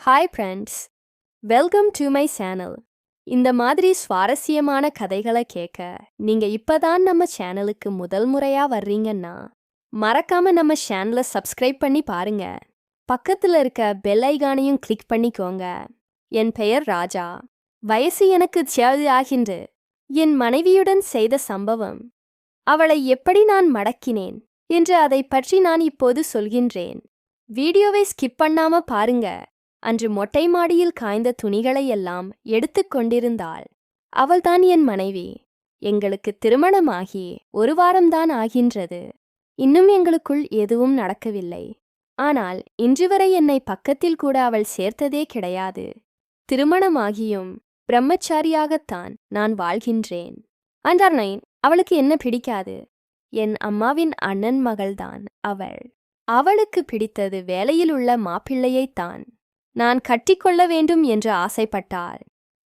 Hi friends welcome to my channel இந்த மாதிரி சுவாரஸ்யமான கதைகளை கேட்க நீங்க இப்பதான் நம்ம சேனலுக்கு முதல் முறையா வர்றீங்கன்னா மறக்காம நம்ம சேனலை சப்ஸ்கிரைப் பண்ணி பாருங்க. பக்கத்துல இருக்க பெல் ஐகானையும் கிளிக் பண்ணிக்கோங்க. என் பெயர் ராஜா. வயசு எனக்கு சியாது ஆகின்று. என் மனைவியுடன் செய்த சம்பவம். அவளை எப்படி நான் மடக்கினேன் என்று அதை பற்றி நான் இப்போது சொல்கின்றேன். வீடியோவை ஸ்கிப் பண்ணாம பாருங்க. அன்று மொட்டை மாடியில் காய்ந்த துணிகளையெல்லாம் எடுத்து எடுத்துக் கொண்டிருந்தாள். அவள்தான் என் மனைவி. எங்களுக்கு திருமணமாகி ஒரு வாரம்தான் ஆகின்றது. இன்னும் எங்களுக்குள் எதுவும் நடக்கவில்லை. ஆனால் இன்று வரை என்னை பக்கத்தில் கூட அவள் சேர்த்ததே கிடையாது. திருமணமாகியும் பிரம்மச்சாரியாகத்தான் நான் வாழ்கின்றேன். அன்றார் அவளுக்கு என்ன பிடிக்காது? என் அம்மாவின் அண்ணன் மகள்தான் அவள். அவளுக்கு பிடித்தது வேலையில் உள்ள மாப்பிள்ளையைத்தான். நான் கட்டிக்கொள்ள வேண்டும் என்று ஆசைப்பட்டாள்.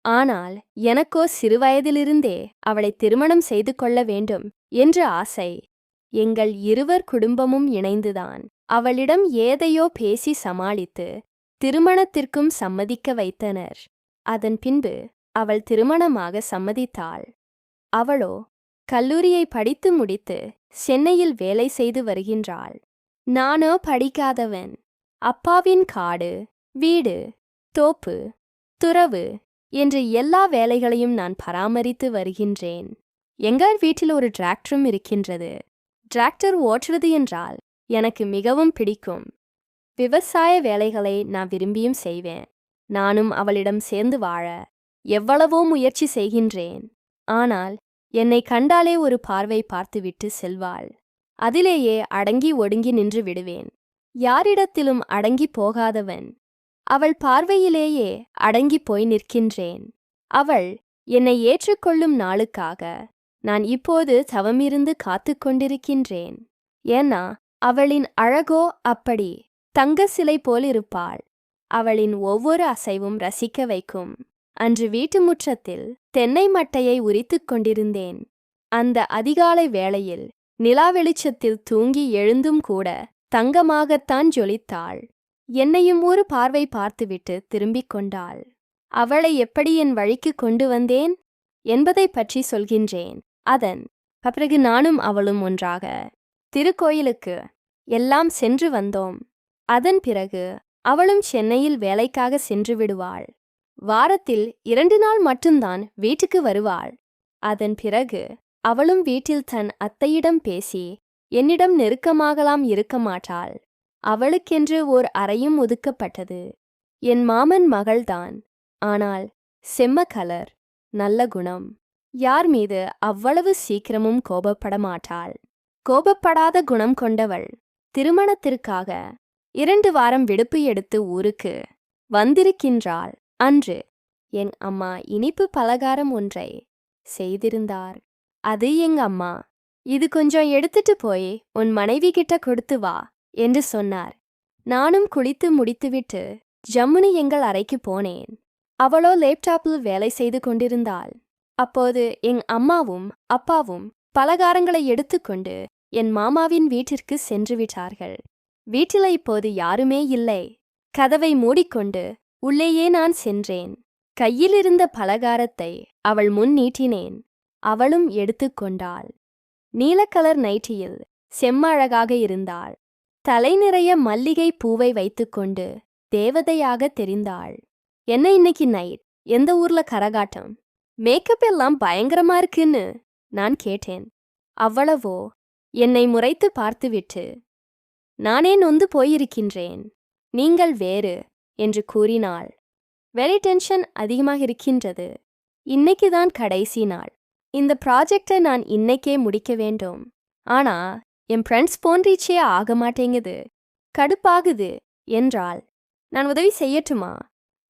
ஆனால் எனக்கோ சிறுவயதிலிருந்தே அவளை திருமணம் செய்து கொள்ள வேண்டும் என்று ஆசை எங்கள் இருவர் குடும்பமும் இணைந்துதான். அவளிடம் ஏதையோ பேசி சமாளித்து திருமணத்திற்கும் சம்மதிக்க வைத்தனர். அதன் பின்பு அவள் திருமணமாக சம்மதித்தாள். அவளோ கல்லூரியை படித்து முடித்து சென்னையில் வேலை செய்து வருகின்றாள். நானோ படிக்காதவன். அப்பாவின் காடு வீடு தோப்பு துறவு என்று எல்லா வேலைகளையும் நான் பராமரித்து வருகின்றேன். எங்கள் வீட்டில் ஒரு டிராக்டரும் இருக்கின்றது. டிராக்டர் ஓட்டுறது என்றால் எனக்கு மிகவும் பிடிக்கும். விவசாய வேலைகளை நான் விரும்பியும் செய்வேன். நானும் அவளிடம் சேர்ந்து வாழ எவ்வளவோ முயற்சி செய்கின்றேன். ஆனால் என்னை கண்டாலே ஒரு பார்வை பார்த்துவிட்டு செல்வாள். அதிலேயே அடங்கி ஒடுங்கி நின்று விடுவேன். யாரிடத்திலும் அடங்கி போகாதவன். அவள் பார்வையிலேயே அடங்கி போய் நிற்கின்றேன். அவள் என்னை ஏற்றுக்கொள்ளும் நாளுக்காக நான் இப்போது தவமிருந்து காத்து கொண்டிருக்கின்றேன். ஏன்னா அவளின் அழகோ அப்படி தங்க சிலை போலிருப்பாள். அவளின் ஒவ்வொரு அசைவும் ரசிக்க வைக்கும். அன்று வீட்டு முற்றத்தில் தென்னை மட்டையை உரித்துக் கொண்டிருந்தேன். அந்த அதிகாலை வேளையில் நிலா வெளிச்சத்தில் தூங்கி எழுந்தும் கூட தங்கமாகத்தான் ஜொலித்தாள். என்னையும் ஒரு பார்வை பார்த்துவிட்டு திரும்பிக் கொண்டாள். அவளை எப்படி என் வழிக்கு கொண்டு வந்தேன்? என்பதை பற்றி சொல்கின்றேன். அதன் பிறகு நானும் அவளும் ஒன்றாக திருக்கோயிலுக்கு எல்லாம் சென்று வந்தோம். அதன் பிறகு அவளும் சென்னையில் வேலைக்காக சென்று விடுவாள். வாரத்தில் இரண்டு நாள் மட்டும்தான் வீட்டுக்கு வருவாள். அதன் பிறகு அவளும் வீட்டில் தன் அத்தையிடம் பேசி என்னிடம் நெருக்கமாகலாம் இருக்க மாட்டாள். அவளுக்கென்று ஓர் அறையும் ஒதுக்கப்பட்டது. என் மாமன் மகள்தான். ஆனால் செம்ம கலர் நல்ல குணம். யார் மீது அவ்வளவு சீக்கிரமும் கோபப்பட மாட்டாள்? கோபப்படாத குணம் கொண்டவள். திருமணத்திற்காக இரண்டு வாரம் விடுப்பு எடுத்து ஊருக்கு வந்திருக்கின்றாள். அன்று என் அம்மா இனிப்பு பலகாரம் ஒன்றை செய்திருந்தார். அது எங்க அம்மா இது கொஞ்சம் எடுத்துட்டு போய் உன் மனைவி கிட்ட கொடுத்து வா. என்று சொன்னார். நானும் குளித்து முடித்துவிட்டு ஜம்முனி எங்கள் அறைக்கு போனேன். அவளோ லேப்டாப்பில் வேலை செய்து கொண்டிருந்தாள். அப்போது எங் அம்மாவும் அப்பாவும் பலகாரங்களை எடுத்துக்கொண்டு என் மாமாவின் வீட்டிற்கு சென்று விட்டார்கள். வீட்டில் இப்போது யாருமே இல்லை. கதவை மூடிக்கொண்டு உள்ளேயே நான் சென்றேன். கையிலிருந்த பலகாரத்தை அவள் முன் நீட்டினேன். அவளும் எடுத்துக்கொண்டாள் நீலக்கலர் நைட்டியில் செம்மழகாக இருந்தாள். தலை நிறைய மல்லிகை பூவை வைத்துக்கொண்டு தேவதையாக தெரிந்தாள். என்ன இன்னைக்கு நைட் எந்த ஊர்ல கரகாட்டம்? மேக்கப் எல்லாம் பயங்கரமா இருக்குன்னு நான் கேட்டேன். அவ்வளவோ? என்னை முறைத்து பார்த்துவிட்டு நானே நொந்து போயிருக்கின்றேன். நீங்கள் வேறு என்று கூறினாள். வெரி டென்ஷன் அதிகமாக இருக்கின்றது. இன்னைக்குதான் கடைசி நாள். இந்த ப்ராஜெக்டை நான் இன்னைக்கே முடிக்க வேண்டும். ஆனா என் ஃப்ரெண்ட்ஸ் போன்றீச்சே ஆக மாட்டேங்குது. கடுப்பாகுது என்றாள். நான் உதவி செய்யட்டுமா?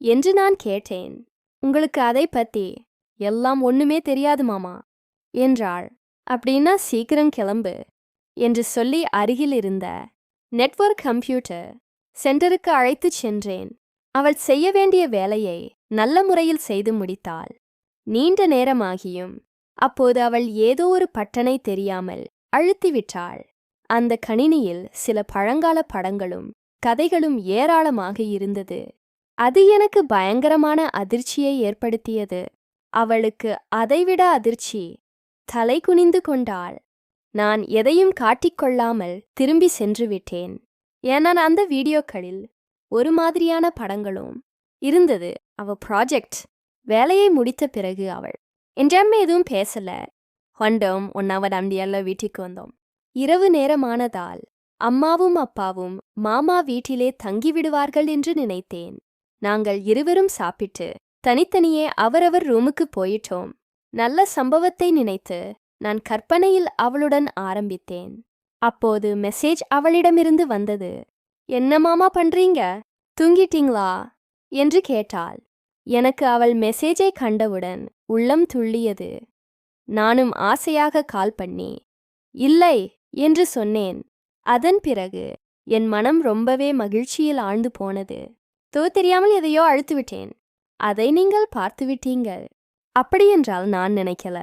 என்று நான் கேட்டேன். உங்களுக்கு அதை பத்தி எல்லாம் ஒண்ணுமே தெரியாது மாமா என்றாள். அப்படின்னா சீக்கிரம் கிளம்பு என்று சொல்லி அருகில் இருந்த நெட்வொர்க் கம்ப்யூட்டர் சென்டருக்கு அழைத்துச் சென்றேன். அவள் செய்ய வேண்டிய வேலையை நல்ல முறையில் செய்து முடித்தாள். நீண்ட நேரமாகியும் அப்போது அவள் ஏதோ ஒரு பட்டனை தெரியாமல் அழுத்திவிட்டாள். அந்த கணினியில் சில பழங்கால படங்களும் கதைகளும் ஏராளமாக இருந்தது. அது எனக்கு பயங்கரமான அதிர்ச்சியை ஏற்படுத்தியது. அவளுக்கு அதைவிட அதிர்ச்சி. தலை குனிந்து கொண்டாள். நான் எதையும் காட்டிக்கொள்ளாமல் திரும்பி சென்று விட்டேன். ஏன்னா அந்த வீடியோக்களில் ஒரு மாதிரியான படங்களும் இருந்தது. அவ ப்ராஜெக்ட் வேலையை முடித்த பிறகு அவள். என்றாம் எதுவும் பேசல. வந்தோம் ஒன்னாவது அண்டியல்ல வீட்டுக்கு வந்தோம். இரவு நேரமானதால் அம்மாவும் அப்பாவும் மாமா வீட்டிலே தங்கிவிடுவார்கள் என்று நினைத்தேன். நாங்கள் இருவரும் சாப்பிட்டு தனித்தனியே அவரவர் ரூமுக்கு போயிட்டோம். நல்ல சம்பவத்தை நினைத்து நான் கற்பனையில் அவளுடன் ஆரம்பித்தேன். அப்போது மெசேஜ் அவளிடமிருந்து வந்தது. என்ன மாமா பண்றீங்க? தூங்கிட்டீங்களா? என்று கேட்டாள். எனக்கு அவள் மெசேஜை கண்டவுடன் உள்ளம் துள்ளியது. நானும் ஆசையாக கால் பண்ணி இல்லை என்று சொன்னேன். அதன் பிறகு என் மனம் ரொம்பவே மகிழ்ச்சியில் ஆழ்ந்து போனது. தோ தெரியாமல் எதையோ அழுத்து விட்டேன். அதை நீங்கள் பார்த்து விட்டீங்கள் அப்படியென்றால் நான் நினைக்கல.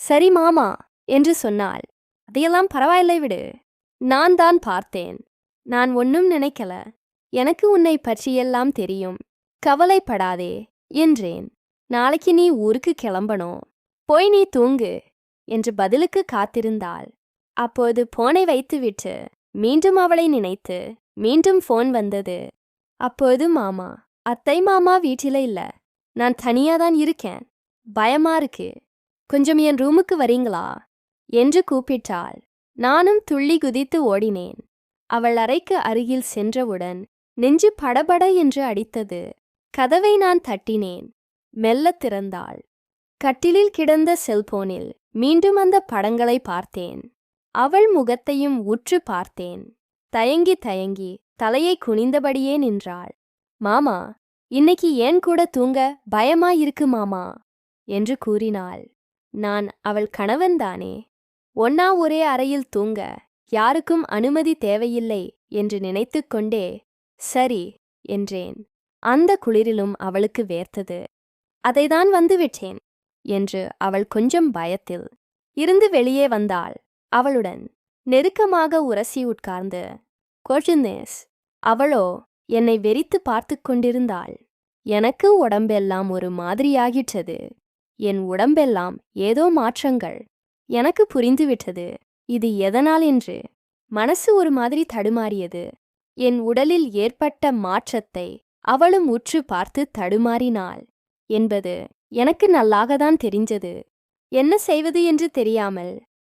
சரி மாமா என்று சொன்னாள். அதையெல்லாம் பரவாயில்லை விடு. நான் தான் பார்த்தேன். நான் ஒன்னும் நினைக்கல. எனக்கு உன்னை பற்றியெல்லாம் தெரியும். கவலைப்படாதே என்றேன். நாளைக்கு நீ ஊருக்கு கிளம்பணும். போய் நீ தூங்கு என்று பதிலுக்கு காத்திருந்தாள். அப்போது போனை வைத்துவிட்டு மீண்டும் அவளை நினைத்து மீண்டும் போன் வந்தது. அப்போது மாமா அத்தை மாமா வீட்டில இல்ல. நான் தனியா தான் இருக்கேன். பயமா இருக்கு. கொஞ்சம் என் ரூமுக்கு வரீங்களா? என்று கூப்பிட்டாள். நானும் துள்ளி குதித்து ஓடினேன். அவள் அறைக்கு அருகில் சென்றவுடன் நெஞ்சு படபட என்று அடித்தது. கதவை நான் தட்டினேன். மெல்லத் திறந்தாள். கட்டிலில் கிடந்த செல்போனில் மீண்டும் அந்த படங்களை பார்த்தேன். அவள் முகத்தையும் உற்று பார்த்தேன். தயங்கி தயங்கி தலையை குனிந்தபடியே நின்றாள். மாமா இன்னைக்கு ஏன் கூட தூங்க பயமா இருக்கு மாமா என்று கூறினாள். நான் அவள் கணவன்தானே ஒன்னா ஒரே அறையில் தூங்க யாருக்கும் அனுமதி தேவையில்லை என்று நினைத்துக் கொண்டே சரி என்றேன். அந்த குளிரிலும் அவளுக்கு வேர்த்தது. அதைதான் வந்துவிட்டேன் என்று அவள் கொஞ்சம் பயத்தில் இருந்து வெளியே வந்தாள். அவளுடன் நெருக்கமாக உரசி உட்கார்ந்து கொழுந்தேஸ் அவளோ என்னை வெறித்து பார்த்து கொண்டிருந்தாள். எனக்கு உடம்பெல்லாம் ஒரு மாதிரியாகிற்றது. என் உடம்பெல்லாம் ஏதோ மாற்றங்கள். எனக்கு புரிந்துவிட்டது. இது எதனால் என்று மனசு ஒரு மாதிரி தடுமாறியது. என் உடலில் ஏற்பட்ட மாற்றத்தை அவளும் உற்று பார்த்து தடுமாறினாள். என்பது எனக்கு நல்லாகத்தான் தெரிஞ்சது. என்ன செய்வது என்று தெரியாமல்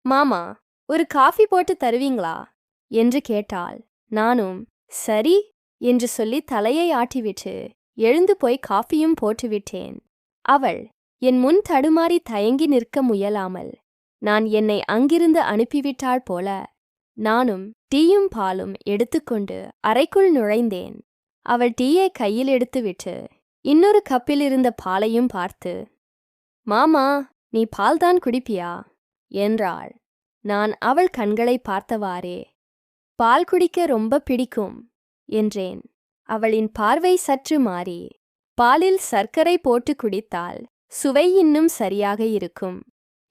மாமா ஒரு காஃபி போட்டு தருவீங்களா? என்று கேட்டாள். நானும் சரி என்று சொல்லி தலையை ஆட்டிவிட்டு எழுந்து போய் காஃபியும் போட்டுவிட்டேன் அவள் என் முன் தடுமாறி தயங்கி நிற்க முயலாமல் நான் என்னை அங்கிருந்து அனுப்பிவிட்டாள் போல நானும் டீயும் பாலும் எடுத்துக்கொண்டு அறைக்குள் நுழைந்தேன். அவள் டீயை கையில் எடுத்துவிட்டு இன்னொரு கப்பில் இருந்த பாலையும் பார்த்து மாமா நீ பால்தான் குடிப்பியா? என்றாள். நான் அவள் கண்களை பார்த்தவாறே. பால் குடிக்க ரொம்ப பிடிக்கும் என்றேன். அவளின் பார்வை சற்று மாறி பாலில் சர்க்கரை போட்டு குடித்தால் சுவை இன்னும் சரியாக இருக்கும்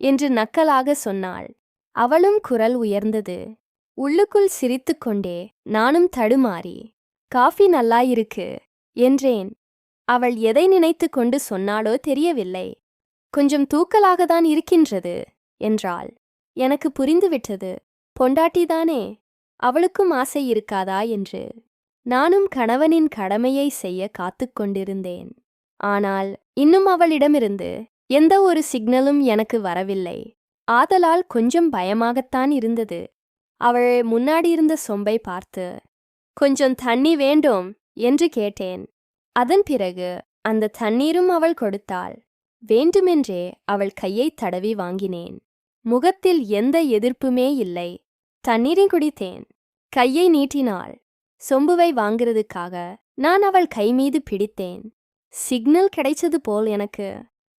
என்று நக்கலாக சொன்னாள். அவளும் குரல் உயர்ந்தது. உள்ளுக்குள் சிரித்துக்கொண்டே நானும் தடுமாறி காஃபி நல்லாயிருக்கு என்றேன். அவள் எதை நினைத்து கொண்டு சொன்னாளோ தெரியவில்லை. கொஞ்சம் தூக்கலாகத்தான் இருக்கின்றது என்றாள். எனக்கு புரிந்துவிட்டது. பொண்டாட்டிதானே அவளுக்கும் ஆசை இருக்காதா? என்று. நானும் கணவனின் கடமையை செய்ய காத்துக் கொண்டிருந்தேன். ஆனால் இன்னும் அவளிடமிருந்து எந்த ஒரு சிக்னலும் எனக்கு வரவில்லை. ஆதலால் கொஞ்சம் பயமாகத்தான் இருந்தது. அவள் முன்னாடி இருந்த சொம்பை பார்த்து கொஞ்சம் தண்ணி வேண்டும் என்று கேட்டேன். அதன் பிறகு அந்த தண்ணீரும் அவள் கொடுத்தாள். வேண்டுமென்றே அவள் கையை தடவி வாங்கினேன். முகத்தில் எந்த எதிர்ப்புமே இல்லை. தண்ணீரை குடித்தேன். கையை நீட்டினாள். சொம்புவை வாங்குறதுக்காக நான் அவள் கை மீது பிடித்தேன். சிக்னல் கிடைச்சது போல் எனக்கு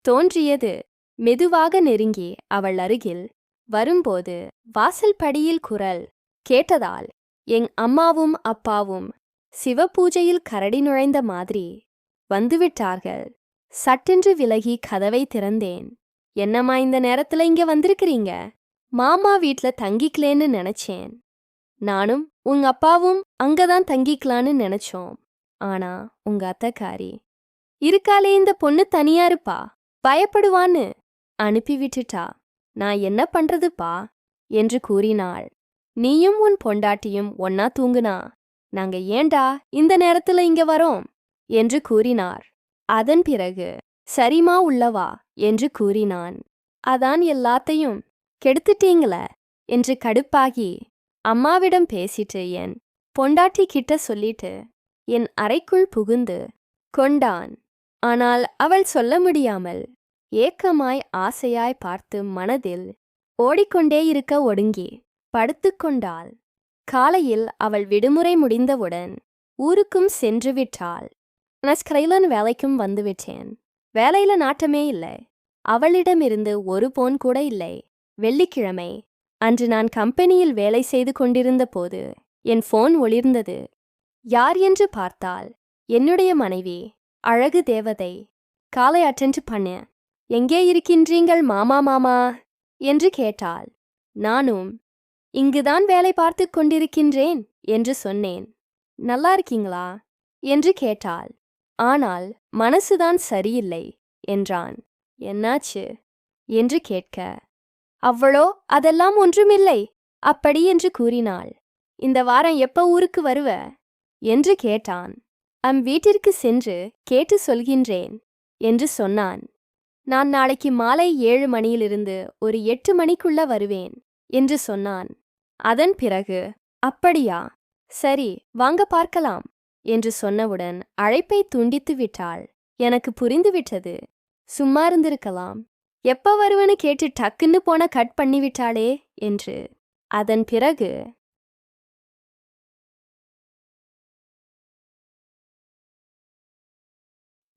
தோன்றியது. மெதுவாக நெருங்கி அவள் அருகில் வரும்போது வாசல் படியில் குரல் கேட்டதால் எங் அம்மாவும் அப்பாவும் சிவபூஜையில் கரடி நுழைந்த மாதிரி வந்துவிட்டார்கள். சட்டென்று விலகி கதவை திறந்தேன். என்னம்மா இந்த நேரத்துல இங்க வந்திருக்கிறீங்க? மாமா வீட்ல தங்கிக்கலேன்னு நினைச்சேன். நானும் உங்க அப்பாவும் அங்கதான் தங்கிக்கலான்னு நினைச்சோம். ஆனா உங்க அத்தக்காரி இருக்காளே இந்த பொண்ணு தனியா இருப்பா பயப்படுவான்னு அனுப்பி விட்டுட்டா. நான் என்ன பண்றதுப்பா? என்று கூறினாள். நீயும் உன் பொண்டாட்டியும் ஒன்னா தூங்குனா? நாங்க ஏண்டா இந்த நேரத்துல இங்க வரோம்? என்று கூறினார். அதன் பிறகு சரிமா உள்ளவா? என்று கூறினான். அதான் எல்லாத்தையும் கெடுத்துட்டீங்கள? என்று கடுப்பாகி அம்மாவிடம் பேசிட்டு என் பொண்டாட்டி கிட்ட சொல்லிட்டு என் அறைக்குள் புகுந்து கொண்டான். ஆனால் அவள் சொல்ல முடியாமல் ஏக்கமாய் ஆசையாய் பார்த்து மனதில் ஓடிக்கொண்டே இருக்க ஒடுங்கி படுத்துக்கொண்டாள் காலையில் அவள் விடுமுறை முடிந்தவுடன் ஊருக்கும் சென்று விட்டாள். நான் ஸ்கிரைலன் வேலைக்கும் வந்துவிட்டேன் வேலையில நாட்டமே இல்லை. அவளிடமிருந்து ஒரு போன் கூட இல்லை. வெள்ளிக்கிழமை அன்று நான் கம்பெனியில் வேலை செய்து கொண்டிருந்த போது என் ஃபோன் ஒளிர்ந்தது. யார் என்று பார்த்தால் என்னுடைய மனைவி அழகு தேவதை காலை அட்டென்ட் பண்ண. எங்கே இருக்கின்றீங்கள் மாமா மாமா? என்று கேட்டாள். நானும் இங்குதான் வேலை பார்த்து கொண்டிருக்கின்றேன் என்று சொன்னேன். நல்லா இருக்கீங்களா? என்று கேட்டாள். ஆனால் மனசுதான் சரியில்லை என்றான். என்னாச்சு? என்று கேட்க. அவ்வளோ அதெல்லாம் ஒன்றுமில்லை அப்படி என்று கூறினாள். இந்த வாரம் எப்ப ஊருக்கு வருவ? என்று கேட்டான். அம் வீட்டிற்கு சென்று கேட்டு சொல்கின்றேன் என்று சொன்னான். நான் நாளைக்கு மாலை ஏழு மணியிலிருந்து ஒரு எட்டு மணிக்குள்ள வருவேன் என்று சொன்னான். அதன் பிறகு அப்படியா? சரி வாங்க பார்க்கலாம் என்று சொன்னவுடன் அழைப்பை துண்டித்து விட்டாள். எனக்கு புரிந்துவிட்டது சும்மா இருந்திருக்கலாம். எப்ப வருவன்னு கேட்டு டக்குன்னு போன கட் பண்ணிவிட்டாளே என்று. அதன் பிறகு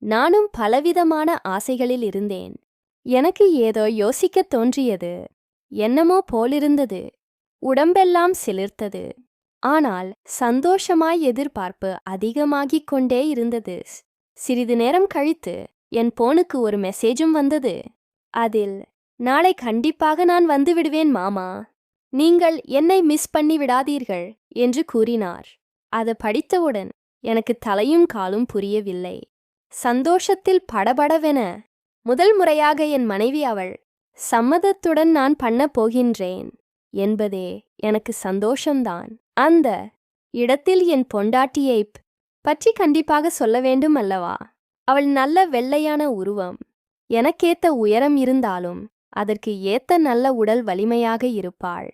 நானும் பலவிதமான ஆசைகளில் இருந்தேன். எனக்கு ஏதோ யோசிக்கத் தோன்றியது. என்னமோ போலிருந்தது. உடம்பெல்லாம் சிலிர்த்தது. ஆனால் சந்தோஷமாய் எதிர்பார்ப்பு அதிகமாகிக் கொண்டே இருந்தது. சிறிது நேரம் கழித்து என் போனுக்கு ஒரு மெசேஜும் வந்தது. அதில் நாளை கண்டிப்பாக நான் வந்து விடுவேன் மாமா. நீங்கள் என்னை மிஸ் பண்ணி விடாதீர்கள் என்று கூறினார். அது படித்தவுடன் எனக்கு தலையும் காலும் புரியவில்லை. சந்தோஷத்தில் படபடவென முதல் முறையாக என் மனைவி அவள் சம்மதத்துடன் நான் பண்ணப் போகின்றேன். என்பதே எனக்கு சந்தோஷம்தான். அந்த இடத்தில் என் பொண்டாட்டியை பற்றி கண்டிப்பாக சொல்ல வேண்டும் அல்லவா? அவள் நல்ல வெள்ளையான உருவம். எனக்கேத்த உயரம் இருந்தாலும் அதற்கு ஏத்த நல்ல உடல் வலிமையாக இருப்பாள்.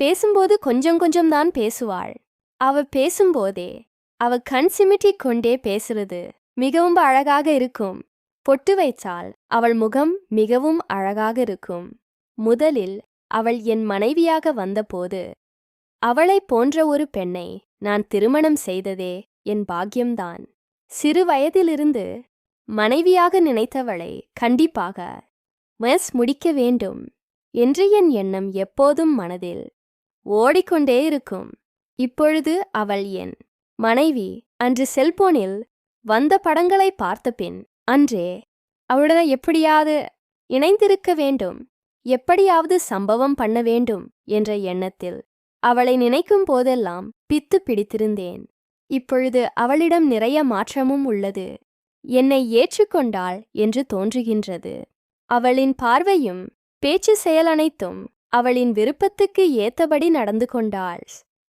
பேசும்போது கொஞ்சம் கொஞ்சம்தான் பேசுவாள். அவ பேசும்போதே அவ கண் சிமிட்டிக் கொண்டே பேசுறது மிகவும் அழகாக இருக்கும். பொட்டு வைச்சால் அவள் முகம் மிகவும் அழகாக இருக்கும். முதலில் அவள் என் மனைவியாக வந்தபோது அவளைப் போன்ற ஒரு பெண்ணை நான் திருமணம் செய்ததே என் பாக்கியம்தான். சிறு வயதிலிருந்து மனைவியாக நினைத்தவளை கண்டிப்பாக மெஸ் முடிக்க வேண்டும் என்று என் எண்ணம் எப்போதும் மனதில் ஓடிக்கொண்டே இருக்கும். இப்பொழுது அவள் என் மனைவி அன்று செல்போனில் வந்த படங்களை பார்த்தபின் அன்றே அவளுடன் எப்படியாவது இணைந்திருக்க வேண்டும். எப்படியாவது சம்பவம் பண்ண வேண்டும் என்ற எண்ணத்தில் அவளை நினைக்கும் போதெல்லாம் பித்து பிடித்திருந்தேன். இப்பொழுது அவளிடம் நிறைய மாற்றமும் உள்ளது. என்னை ஏற்றுக்கொண்டாள் என்று தோன்றுகின்றது. அவளின் பார்வையும் பேச்சு செயலனைத்தும் அவளின் விருப்பத்துக்கு ஏத்தபடி நடந்து கொண்டாள்.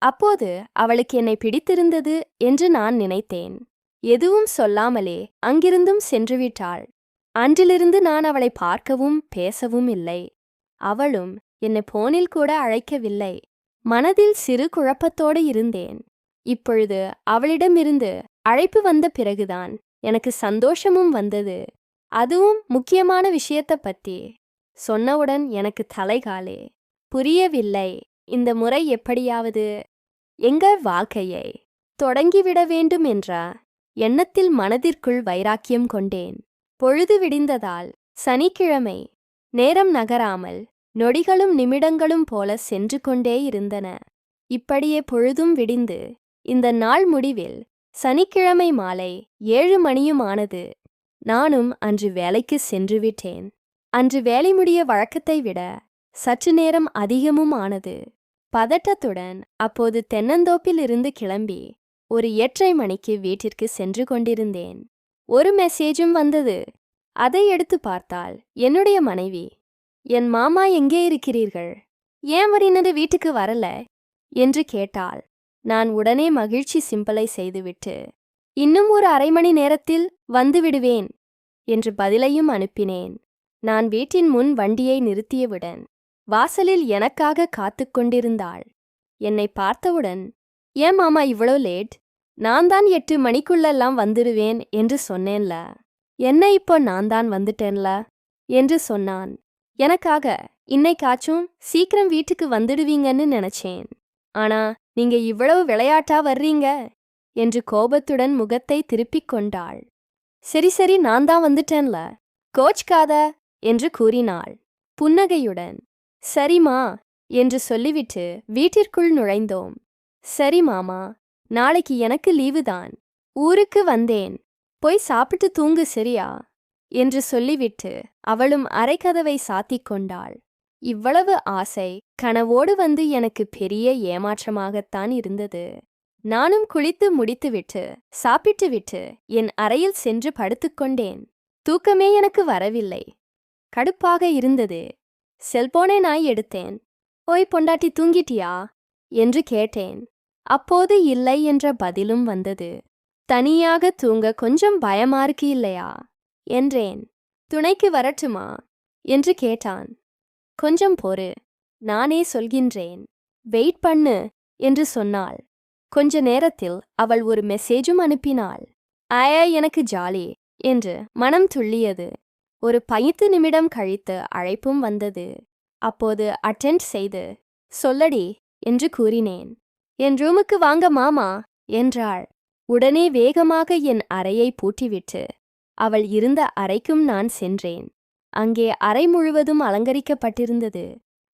அப்போது அவளுக்கு என்னை பிடித்திருந்தது என்று நான் நினைத்தேன். எதுவும் சொல்லாமலே அங்கிருந்தும் சென்றுவிட்டாள். அன்றிலிருந்து நான் அவளை பார்க்கவும் பேசவும் இல்லை. அவளும் என்னை போனில் கூட அழைக்கவில்லை. மனதில் சிறு குழப்பத்தோடு இருந்தேன். இப்பொழுது அவளிடமிருந்து அழைப்பு வந்த பிறகுதான் எனக்கு சந்தோஷமும் வந்தது. அதுவும் முக்கியமான விஷயத்தை பத்தி. சொன்னவுடன் எனக்கு தலைகாலே புரியவில்லை. இந்த முறை எப்படியாவது? எங்கள் வாழ்க்கையை? தொடங்கிவிட வேண்டும் என்ற? எண்ணத்தில் மனதிற்குள் வைராக்கியம் கொண்டேன். பொழுது விடிந்ததால் சனிக்கிழமை நேரம் நகராமல் நொடிகளும் நிமிடங்களும் போல சென்று கொண்டே இருந்தன. இப்படியே பொழுதும் விடிந்து இந்த நாள் முடிவில் சனிக்கிழமை மாலை ஏழு மணியும் ஆனது. நானும் அன்று வேலைக்கு சென்று விட்டேன். அன்று வேலை முடிய வழக்கத்தை விட சற்று நேரம் அதிகமும் ஆனது. பதட்டத்துடன் அப்போது தென்னந்தோப்பில் இருந்து கிளம்பி ஒரு எட்டரை மணிக்கு வீட்டிற்கு சென்று கொண்டிருந்தேன். ஒரு மெசேஜும் வந்தது. அதை எடுத்து பார்த்தால் என்னுடைய மனைவி என் மாமா எங்கே இருக்கிறீர்கள்? ஏன் வரினது வீட்டுக்கு வரல? என்று கேட்டாள். நான் உடனே மகிழ்ச்சி சிம்பிளை செய்துவிட்டு இன்னும் ஒரு அரை மணி நேரத்தில் வந்துவிடுவேன் என்று பதிலையும் அனுப்பினேன். நான் வீட்டின் முன் வண்டியை நிறுத்தியவுடன் வாசலில் எனக்காக காத்துக் கொண்டிருந்தாள். என்னை பார்த்தவுடன் ஏன் மாமா இவ்வளோ லேட்? நான் தான் எட்டு மணிக்குள்ளெல்லாம் வந்துடுவேன் என்று சொன்னேன்ல. என்ன இப்போ நான் தான் வந்துட்டேன்ல? என்று சொன்னான். எனக்காக இன்னைக்காச்சும் சீக்கிரம் வீட்டுக்கு வந்துடுவீங்கன்னு நினைச்சேன். ஆனா நீங்க இவ்வளவு விளையாட்டா வர்றீங்க? என்று கோபத்துடன் முகத்தை திருப்பிக் கொண்டாள். சரி சரி நான் தான் வந்துட்டேன்ல. கோச்காத என்று கூறினாள். புன்னகையுடன் சரிமா என்று சொல்லிவிட்டு வீட்டிற்குள் நுழைந்தோம். சரி மாமா நாளைக்கு எனக்கு லீவு தான் ஊருக்கு வந்தேன். போய் சாப்பிட்டு தூங்கு சரியா? என்று சொல்லிவிட்டு அவளும் அரைக்கதவை சாத்திக் கொண்டாள் இவ்வளவு ஆசை கனவோடு வந்து எனக்கு பெரிய ஏமாற்றமாகத்தான் இருந்தது. நானும் குளித்து முடித்துவிட்டு சாப்பிட்டுவிட்டு என் அறையில் சென்று படுத்துக்கொண்டேன் தூக்கமே எனக்கு வரவில்லை. கடுப்பாக இருந்தது. செல்போனை நான் எடுத்தேன். ஓய் பொண்டாட்டி தூங்கிட்டியா? என்று கேட்டேன். அப்போது இல்லை என்ற பதிலும் வந்தது. தனியாக தூங்க கொஞ்சம் பயமா இருக்கு இல்லையா என்றேன். துணைக்கு வரட்டுமா? என்று கேட்டான். கொஞ்சம் பொறு நானே சொல்கின்றேன். வெயிட் பண்ணு என்று சொன்னாள். கொஞ்ச நேரத்தில் அவள் ஒரு மெசேஜும் அனுப்பினாள். ஆயா எனக்கு ஜாலி என்று மனம் துள்ளியது. ஒரு பைத்து நிமிடம் கழித்து அழைப்பும் வந்தது. அப்போது அட்டென்ட் செய்து சொல்லடி என்று கூறினேன். என் ரூமுக்கு வாங்க மாமா என்றாள். உடனே வேகமாக என் அறையை பூட்டிவிட்டு அவள் இருந்த அறைக்கும் நான் சென்றேன். அங்கே அறை முழுவதும் அலங்கரிக்கப்பட்டிருந்தது.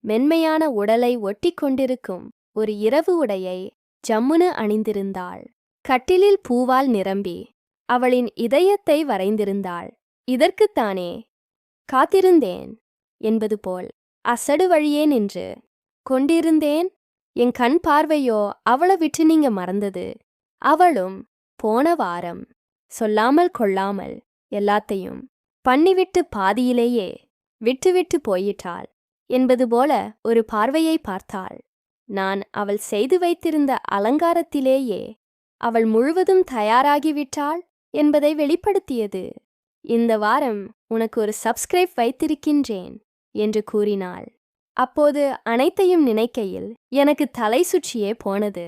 மென்மையான உடலை ஒட்டிக் கொண்டிருக்கும் ஒரு இரவு உடையை ஜம்முனு அணிந்திருந்தாள். கட்டிலில் பூவால் நிரம்பி அவளின் இதயத்தை வரைந்திருந்தாள். இதற்குத்தானே காத்திருந்தேன் என்பது போல் அசடு வழியே நின்று கொண்டிருந்தேன் என் கண் பார்வையோ அவளை விட்டு நீங்க மறந்தது. அவளும் போன வாரம் சொல்லாமல் கொள்ளாமல் எல்லாத்தையும் பண்ணிவிட்டு பாதியிலேயே விட்டுவிட்டு போயிட்டாள் என்பது போல ஒரு பார்வையை பார்த்தாள். நான் அவள் செய்து வைத்திருந்த அலங்காரத்திலேயே அவள் முழுவதும் தயாராகிவிட்டாள் என்பதை வெளிப்படுத்தியது. இந்த வாரம் உனக்கு ஒரு சப்ஸ்கிரைப் வைத்திருக்கின்றேன் என்று கூறினாள். அப்போது அனைத்தையும் நினைக்கையில் எனக்கு தலை சுற்றியே போனது.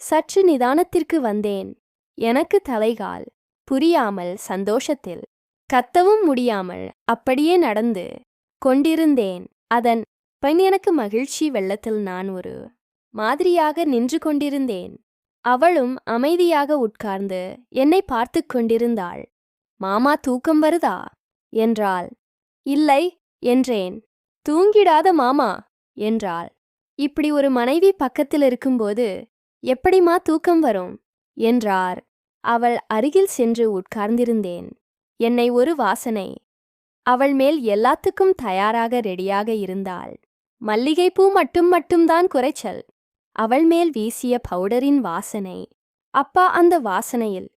சற்று நிதானத்திற்கு வந்தேன். எனக்கு தலைகால் புரியாமல் சந்தோஷத்தில் கத்தவும் முடியாமல் அப்படியே நடந்து கொண்டிருந்தேன். அதன் பெண் எனக்கு மகிழ்ச்சி வெள்ளத்தில் நான் ஒரு மாதிரியாக நின்று கொண்டிருந்தேன். அவளும் அமைதியாக உட்கார்ந்து என்னை பார்த்து கொண்டிருந்தாள். மாமா தூக்கம் வருதா? என்றாள். இல்லை என்றேன். தூங்கிடாத மாமா என்றாள். இப்படி ஒரு மனைவி பக்கத்தில் இருக்கும்போது எப்படிமா தூக்கம் வரும்? என்றார். அவள் அருகில் சென்று உட்கார்ந்திருந்தேன். என்னை ஒரு வாசனை. அவள் மேல் எல்லாத்துக்கும் தயாராக ரெடியாக இருந்தாள். மல்லிகைப்பூ மட்டும் மட்டும்தான் குறைச்சல். அவள் மேல் வீசிய பவுடரின் வாசனை. அப்பா அந்த வாசனையில்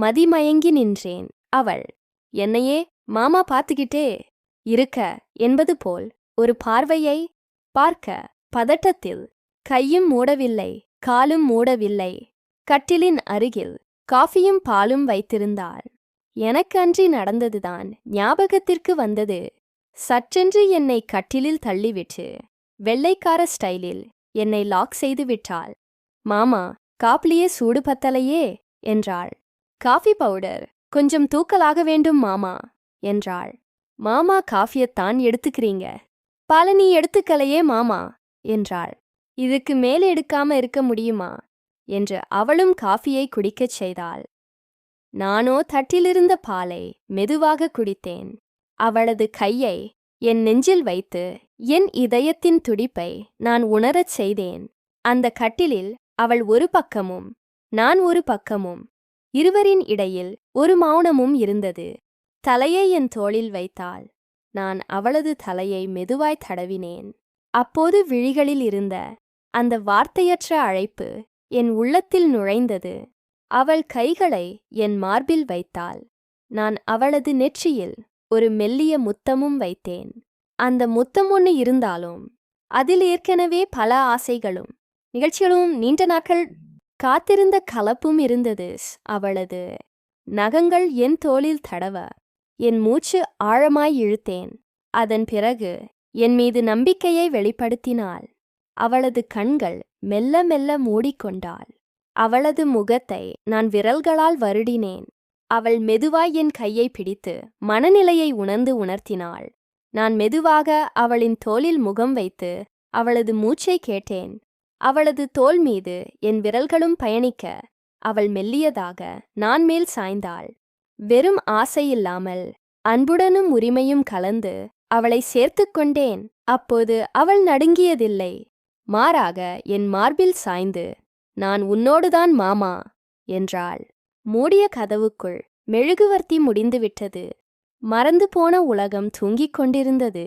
மதிமயங்கி நின்றேன். அவள் என்னையே மாமா பார்த்துக்கிட்டே இருக்க என்பது போல் ஒரு பார்வையை பார்க்க பதட்டத்தில் கையும் மூடவில்லை. காலும் மூடவில்லை. கட்டிலின் அருகில் காஃபியும் பாலும் வைத்திருந்தாள். எனக்கன்றி நடந்ததுதான் ஞாபகத்திற்கு வந்தது. சற்றென்று என்னை கட்டிலில் தள்ளிவிட்டு வெள்ளைக்கார ஸ்டைலில் என்னை லாக் செய்து விட்டாள். மாமா காப்பிலேயே சூடு பத்தலையே என்றாள். காஃபி பவுடர் கொஞ்சம் தூக்கலாக வேண்டும் மாமா என்றாள். மாமா காஃபியத்தான் எடுத்துக்கிறீங்க. பழனி நீ எடுத்துக்கலையே மாமா என்றாள். இதுக்கு மேல் எடுக்காம இருக்க முடியுமா? என்று அவளும் காஃபியை குடிக்கச் செய்தாள். நானோ தட்டிலிருந்த பாலை மெதுவாக குடித்தேன். அவளது கையை என் நெஞ்சில் வைத்து என் இதயத்தின் துடிப்பை நான் உணரச் செய்தேன். அந்த கட்டிலில் அவள் ஒரு பக்கமும் நான் ஒரு பக்கமும் இருவரின் இடையில் ஒரு மௌனமும் இருந்தது. தலையை என் தோளில் வைத்தாள். நான் அவளது தலையை மெதுவாய் தடவினேன். அப்போது விழிகளில் இருந்த அந்த வார்த்தையற்ற அழைப்பு என் உள்ளத்தில் நுழைந்தது. அவள் கைகளை என் மார்பில் வைத்தாள். நான் அவளது நெற்றியில் ஒரு மெல்லிய முத்தமும் வைத்தேன். அந்த முத்தம் ஒன்று இருந்தாலும் அதில் ஏற்கனவே பல ஆசைகளும் நிகழ்ச்சிகளும் நீண்ட நாட்கள் காத்திருந்த கலப்பும் இருந்தது அவளது. நகங்கள் என் தோளில் தடவ என் மூச்சு ஆழமாய் இழுத்தேன். அதன் பிறகு என் மீது நம்பிக்கையை வெளிப்படுத்தினாள். அவளது கண்கள் மெல்ல மெல்ல மூடிக்கொண்டாள். அவளது முகத்தை நான் விரல்களால் வருடினேன். அவள் மெதுவாய் என் கையை பிடித்து மனநிலையை உணர்ந்து உணர்த்தினாள். நான் மெதுவாக அவளின் தோளில் முகம் வைத்து அவளது மூச்சை கேட்டேன். அவளது தோல் மீது என் விரல்களும் பயணிக்க அவள் மெல்லியதாக நான் மேல் சாய்ந்தாள். வெறும் ஆசையில்லாமல் அன்புடனும் உரிமையும் கலந்து அவளை சேர்த்துக் கொண்டேன். அப்போது அவள் நடுங்கியதில்லை. மாறாக என் மார்பில் சாய்ந்து நான் உன்னோடுதான் மாமா என்றாள். மூடிய கதவுக்குள் மெழுகுவர்த்தி முடிந்துவிட்டது. மறந்து போன உலகம் தூங்கிக் கொண்டிருந்தது.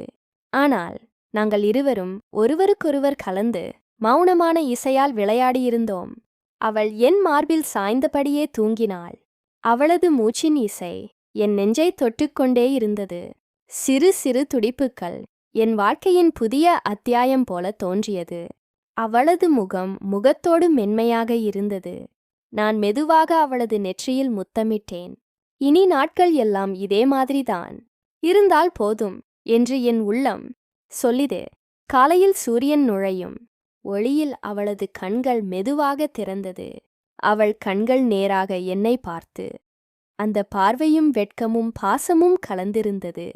ஆனால் நாங்கள் இருவரும் ஒருவருக்கொருவர் கலந்து மௌனமான இசையால் விளையாடியிருந்தோம். அவள் என் மார்பில் சாய்ந்தபடியே தூங்கினாள். அவளது மூச்சின் இசை என் நெஞ்சை தொட்டுக்கொண்டே இருந்தது. சிறு சிறு துடிப்புக்கள் என் வாழ்க்கையின் புதிய அத்தியாயம் போல தோன்றியது. அவளது முகம் முகத்தோடு மென்மையாக இருந்தது. நான் மெதுவாக அவளது நெற்றியில் முத்தமிட்டேன். இனி நாட்கள் எல்லாம் இதே மாதிரிதான். இருந்தால் போதும் என்று என் உள்ளம் சொல்லிது. காலையில் சூரியன் நுழையும். ஒளியில் அவளது கண்கள் மெதுவாக திறந்தது. அவள் கண்கள் நேராக என்னை பார்த்து அந்த பார்வையும் வெட்கமும் பாசமும் கலந்திருந்தது.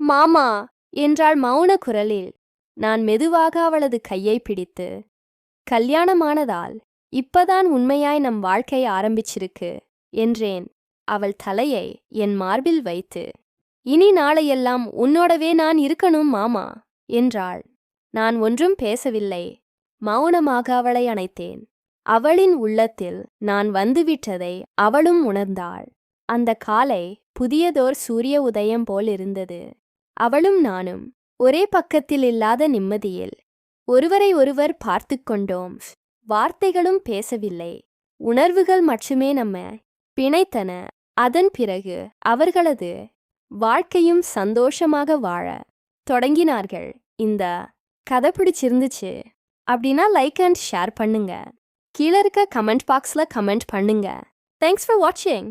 மாமா! என்றாள் மௌன குரலில். நான் மெதுவாக அவளது கையை பிடித்து கல்யாணமானதால் இப்பதான் உண்மையாய் நம் வாழ்க்கை ஆரம்பிச்சிருக்கு என்றேன். அவள் தலையை என் மார்பில் வைத்து இனி நாளையெல்லாம் உன்னோடவே நான் இருக்கணும் மாமா என்றாள். நான் ஒன்றும் பேசவில்லை மௌனமாக அவளை அணைத்தேன். அவளின் உள்ளத்தில் நான் வந்துவிட்டதை அவளும் உணர்ந்தாள். அந்த காலை புதியதோர் சூரிய உதயம் போல் இருந்தது. அவளும் நானும் ஒரே பக்கத்தில் இல்லாத நிம்மதியில் ஒருவரை ஒருவர் பார்த்து கொண்டோம். வார்த்தைகளும் பேசவில்லை. உணர்வுகள் மட்டுமே நம்ம பிணைத்தன. அதன் பிறகு அவர்களது வாழ்க்கையும் சந்தோஷமாக வாழ தொடங்கினார்கள். இந்த கதை பிடிச்சிருந்துச்சு அப்படின்னா லைக் அண்ட் ஷேர் பண்ணுங்க. கீழே இருக்க கமெண்ட் பாக்ஸில் கமெண்ட் பண்ணுங்க. தேங்க்ஸ் ஃபார் வாட்சிங்